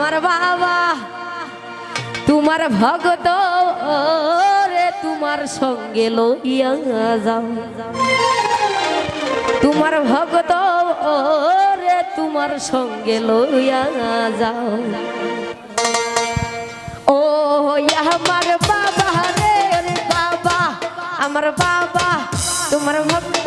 আমার বাবা, তোমার ভগত রে তোমার সঙ্গে লইয়া যাও। তোমার ভগত রে তোমার সঙ্গে লইয়া যাও। ও আমার বাবা রে বাবা, আমার বাবা, তোমার ভক্ত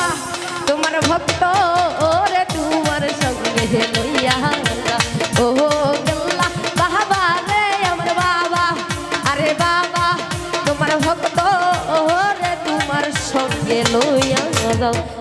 সঙ্গে লইয়া যাও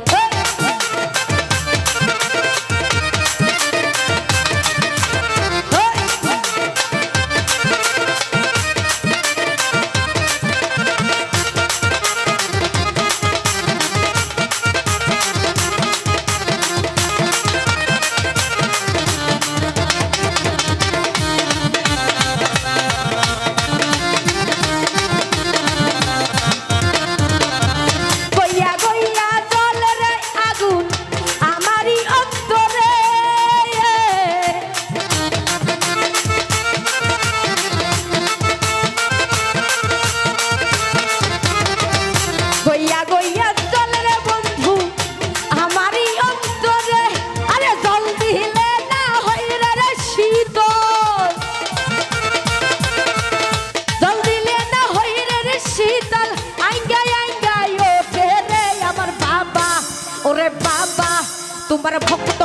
তোমার ভক্ত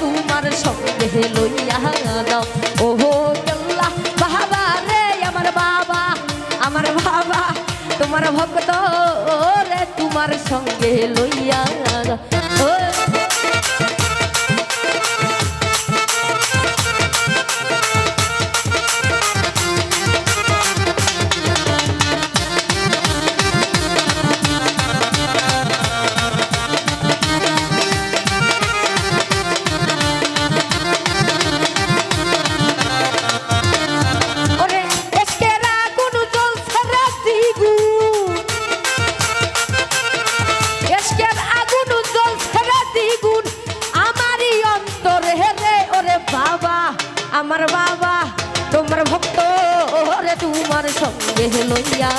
তোমার সঙ্গে লইয়া দাও। ওহো গল্লা বাবা রে আমার বাবা আমার বাবা, তোমার ভক্ত, ওরে তোমার সঙ্গে লইয়া দাও। আমার বাবা তোমার ভক্ত ওরে তোমার সঙ্গে লইয়া